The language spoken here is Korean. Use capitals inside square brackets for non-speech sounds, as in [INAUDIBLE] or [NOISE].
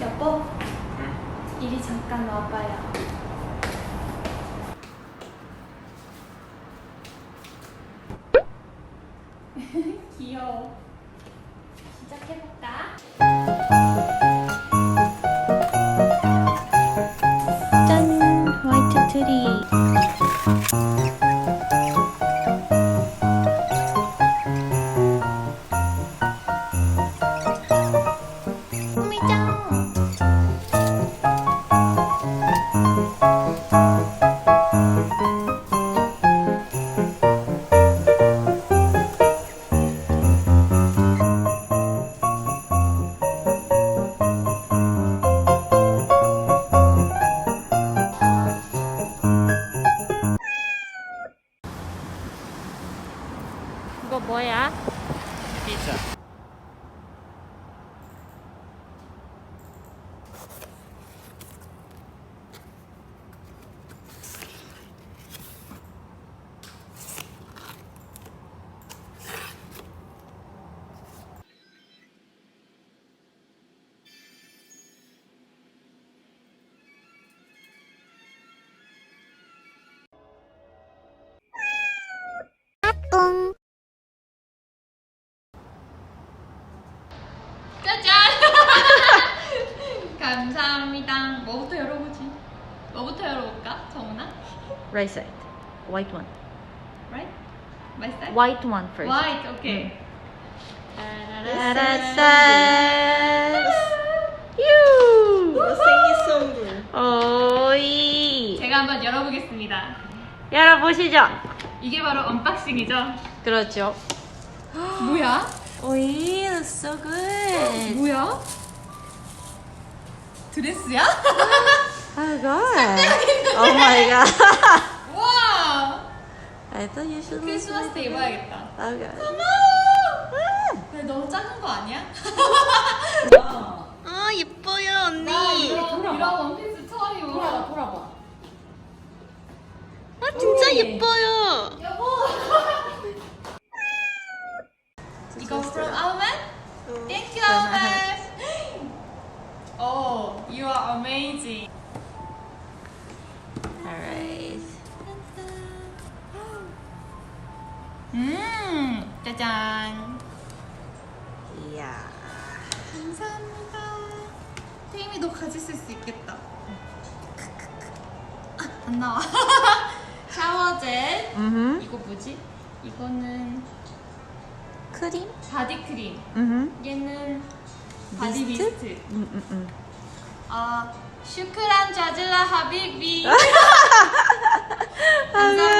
여보, 이리 잠깐 와봐요. [LAUGHS] 귀여워. 시작해볼까? 짠! 화이트 트리. 뭐야? 피자. 감사합니다. 뭐부터 열어보지? 뭐부터 열어볼까? 정훈아? Right side. White one. Right? My side? White one first. White, okay. 유! 생일 선물. 오이. 제가 한번 열어보겠습니다. 열어보시죠. 이게 바로 언박싱이죠? 그렇죠. 뭐야? [GASPS] 오이, that's so good. 뭐야? 드레스야? Oh [LAUGHS] god. Oh my god. [LAUGHS] 와! I thought you should. 크리스마스 때 입어야겠다. Oh god. 근데 너무 작은 거 아니야? [LAUGHS] 아 예뻐요 나 언니. 이런, 이런 원피스 처음 입어. 돌아봐. 아 진짜 예뻐요. 여보! 이거 from Alman? Thank you, Alman! Are amazing. Alright. 음, 짜잔. 이야. 감사합니다. 태임이 너 가질 수 있겠다. 아, 안 나와. [LAUGHS] 샤워젤. 음. 이거 뭐지? 이거는 크림? 바디 크림. 음. 얘는 바디 미스트? 미스트. 음, 음, 음. 어, 슈크란 자질라 하비비 감사합니다 [LAUGHS] [LAUGHS]